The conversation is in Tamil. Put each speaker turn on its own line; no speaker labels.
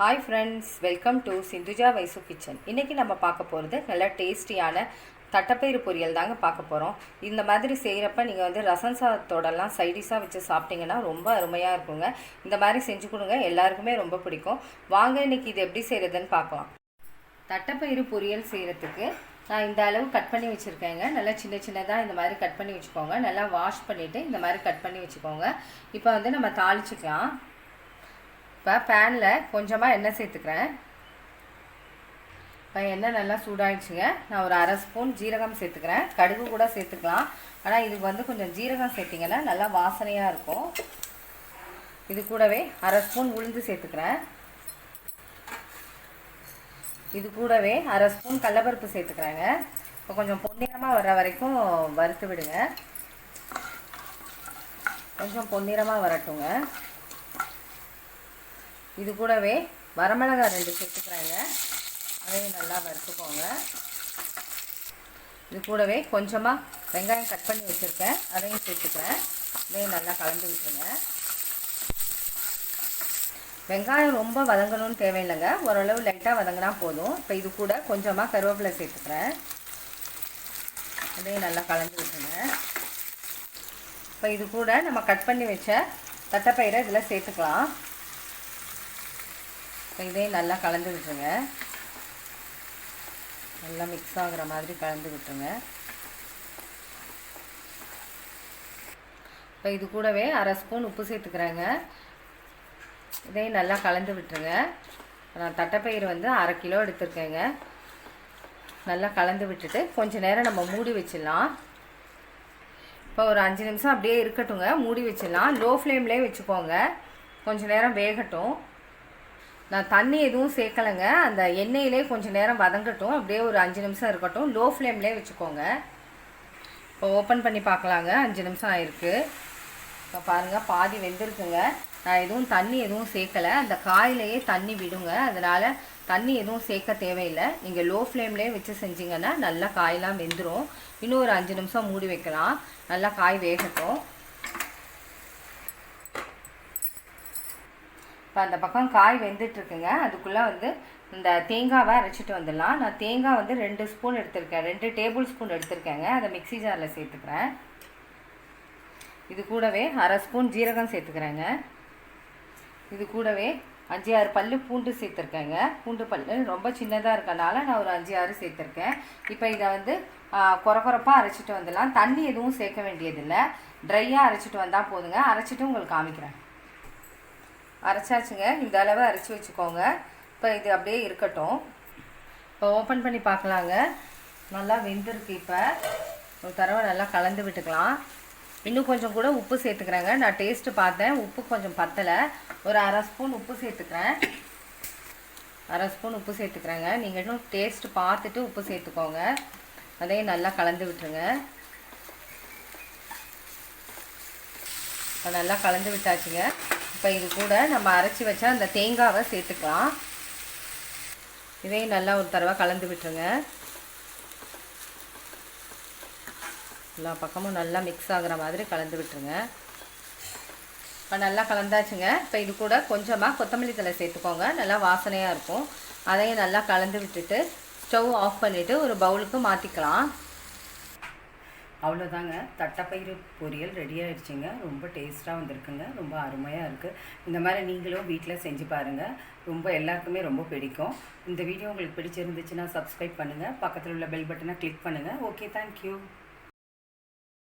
Hi friends welcome to Sindhuja Vaishu kitchen இன்றைக்கி நம்ம பார்க்க போகிறது நல்ல டேஸ்டியான தட்டப்பயிறு பொரியல் தாங்க பார்க்க போகிறோம் இந்த மாதிரி செய்கிறப்ப நீங்கள் வந்து ரசம் சாதத்தோடலாம் சைடிஷாக வச்சு சாப்பிட்டீங்கன்னா ரொம்ப அருமையாக இருக்குங்க. இந்த மாதிரி செஞ்சு கொடுங்க எல்லாருக்குமே ரொம்ப பிடிக்கும். வாங்க இன்னைக்கு இது எப்படி செய்கிறதுன்னு பார்க்கலாம். தட்டப்பயிறு பொரியல் செய்கிறதுக்கு நான் இந்த அளவு கட் பண்ணி வச்சுருக்கேங்க. நல்லா சின்ன சின்னதாக இந்த மாதிரி கட் பண்ணி வச்சுக்கோங்க. நல்லா வாஷ் பண்ணிவிட்டு இந்த மாதிரி கட் பண்ணி வச்சுக்கோங்க. இப்போ வந்து நம்ம தாளிச்சுக்கலாம். இப்போ பேனில் கொஞ்சமாக எண்ணெய் சேர்த்துக்கிறேன். இப்போ எண்ணெய் நல்லா சூடாயிடுச்சுங்க. நான் ஒரு அரை ஸ்பூன் ஜீரகம் சேர்த்துக்கிறேன். கடுகு கூட சேர்த்துக்கலாம். ஆனால் இதுக்கு வந்து கொஞ்சம் ஜீரகம் சேர்த்திங்கன்னா நல்லா வாசனையாக இருக்கும். இது கூடவே அரை ஸ்பூன் உளுந்து சேர்த்துக்கிறேன். இது கூடவே அரை ஸ்பூன் கடலப்பருப்பு சேர்த்துக்கிறேங்க. இப்போ கொஞ்சம் பொன்னிறமாக வர்ற வரைக்கும் வறுத்து விடுங்க. கொஞ்சம் பொன்னிறமாக வரட்டுங்க. இது கூடவே வரமிளகாய் ரெண்டு சேர்த்துக்கிறேங்க. அதையும் நல்லா வறுத்துக்கோங்க. இது கூடவே கொஞ்சமாக வெங்காயம் கட் பண்ணி வச்சுருக்கேன். அதையும் சேர்த்துக்கிறேன். இதையும் நல்லா கலந்து விட்டுருங்க. வெங்காயம் ரொம்ப வதங்கணும்னு தேவையில்லைங்க. ஓரளவு லைட்டாக வதங்கினா போதும். இப்போ இது கூட கொஞ்சமாக கருவேப்பிலை சேர்த்துக்கிறேன். அதையும் நல்லா கலந்து விட்டுருங்க. இப்போ இது கூட நம்ம கட் பண்ணி வச்ச தட்டைப்பயிரை இதில் சேர்த்துக்கலாம். இப்போ இதையும் நல்லா கலந்து விட்டுருங்க. நல்லா மிக்ஸ் ஆகுற மாதிரி கலந்து விட்டுருங்க. இப்போ இது கூடவே அரை ஸ்பூன் உப்பு சேர்த்துக்கிறேங்க. இதையும் நல்லா கலந்து விட்டுருங்க. நான் தட்டைப்பயிறு வந்து அரை கிலோ எடுத்திருக்கேங்க. நல்லா கலந்து விட்டுட்டு கொஞ்சம் நேரம் நம்ம மூடி வச்சிடலாம். இப்போ ஒரு அஞ்சு நிமிஷம் அப்படியே இருக்கட்டுங்க மூடி வச்சிடலாம். லோ ஃப்ளேம்லேயே வச்சுக்கோங்க. கொஞ்சம் நேரம் வேகட்டும். நான் தண்ணி எதுவும் சேர்க்கலைங்க. அந்த எண்ணெயிலே கொஞ்சம் நேரம் வதங்கட்டும். அப்படியே ஒரு அஞ்சு நிமிஷம் இருக்கட்டும். லோ ஃப்ளேம்லேயே வச்சுக்கோங்க. இப்போ ஓப்பன் பண்ணி பார்க்கலாங்க. அஞ்சு நிமிஷம் ஆயிருக்கு. இப்போ பாருங்கள் பாதி வெந்திருக்குங்க. நான் எதுவும் தண்ணி எதுவும் சேர்க்கலை. அந்த காயிலையே தண்ணி விடுங்க. அதனால் தண்ணி எதுவும் சேர்க்க தேவையில்லை. நீங்கள் லோ ஃப்ளேம்லேயே வச்சு செஞ்சிங்கன்னா நல்லா காயெல்லாம் வெந்துடும் இன்னும் ஒரு அஞ்சு நிமிஷம் மூடி வைக்கலாம். நல்லா காய் வேகட்டும். இப்போ அந்த பக்கம் காய் வெந்துட்டுருக்குங்க. அதுக்குள்ளே வந்து இந்த தேங்காவை அரைச்சிட்டு வந்துடலாம். நான் தேங்காய் வந்து ரெண்டு ஸ்பூன் எடுத்திருக்கேன். ரெண்டு டேபிள் ஸ்பூன் எடுத்திருக்கேங்க. அதை மிக்சி ஜாரில் சேர்த்துக்கிறேன். இது கூடவே அரை ஸ்பூன் ஜீரகம் சேர்த்துக்கிறேங்க. இது கூடவே அஞ்சு ஆறு பல் பூண்டு சேர்த்துருக்கேங்க. பூண்டு பல் ரொம்ப சின்னதாக இருக்கனால நான் ஒரு அஞ்சு ஆறு சேர்த்துருக்கேன். இப்போ இதை வந்து குறை அரைச்சிட்டு வந்துடலாம். தண்ணி எதுவும் சேர்க்க வேண்டியதில்லை. ட்ரையாக அரைச்சிட்டு வந்தால் போதுங்க. அரைச்சிட்டு உங்களுக்கு காமிக்கிறேன். அரைச்சாச்சுங்க. இந்த அளவு அரைச்சி வச்சுக்கோங்க. இப்போ இது அப்படியே இருக்கட்டும். இப்போ ஓப்பன் பண்ணி பார்க்கலாங்க. நல்லா வெந்திருக்கு இப்போ. ஒரு தடவை நல்லா கலந்து விட்டுக்கலாம். இன்னும் கொஞ்சம் கூட உப்பு சேர்த்துக்கிறேங்க. நான் டேஸ்ட்டு பார்த்தேன். உப்பு கொஞ்சம் பத்தலை. ஒரு அரை ஸ்பூன் உப்பு சேர்த்துக்கிறேன். அரை ஸ்பூன் உப்பு சேர்த்துக்கிறேங்க. நீங்கள் இன்னும் டேஸ்ட்டு பார்த்துட்டு உப்பு சேர்த்துக்கோங்க. அதையும் நல்லா கலந்து விட்டுருங்க. இப்போ நல்லா கலந்து விட்டாச்சுங்க. இப்போ இது கூட நம்ம அரைச்சி வச்சா அந்த தேங்காவை சேர்த்துக்கலாம். இதையும் நல்லா ஒரு தடவை கலந்து விட்டுருங்க. எல்லா பக்கமும் நல்லா மிக்ஸ் ஆகிற மாதிரி கலந்து விட்டுருங்க. இப்போ நல்லா கலந்தாச்சுங்க. இப்போ இது கூட கொஞ்சமாக கொத்தமல்லி தலை சேர்த்துக்கோங்க. நல்லா வாசனையாக இருக்கும். அதையும் நல்லா கலந்து விட்டுட்டு ஸ்டவ் ஆஃப் பண்ணிவிட்டு ஒரு பவுலுக்கு மாற்றிக்கலாம்
அவ்வளோதாங்க தட்டைப்பயிறு பொரியல் ரெடி ஆகிடுச்சிங்க ரொம்ப டேஸ்ட்டாக வந்திருக்குங்க. ரொம்ப அருமையாக இருக்குது இந்த மாதிரி நீங்களும் வீட்டில் செஞ்சு பாருங்கள் ரொம்ப எல்லாருக்குமே ரொம்ப பிடிக்கும். இந்த வீடியோ உங்களுக்கு பிடிச்சிருந்துச்சுன்னா சப்ஸ்கிரைப் பண்ணுங்கள் பக்கத்தில் உள்ள பெல் பட்டனை கிளிக் பண்ணுங்கள் ஓகே தேங்க்யூ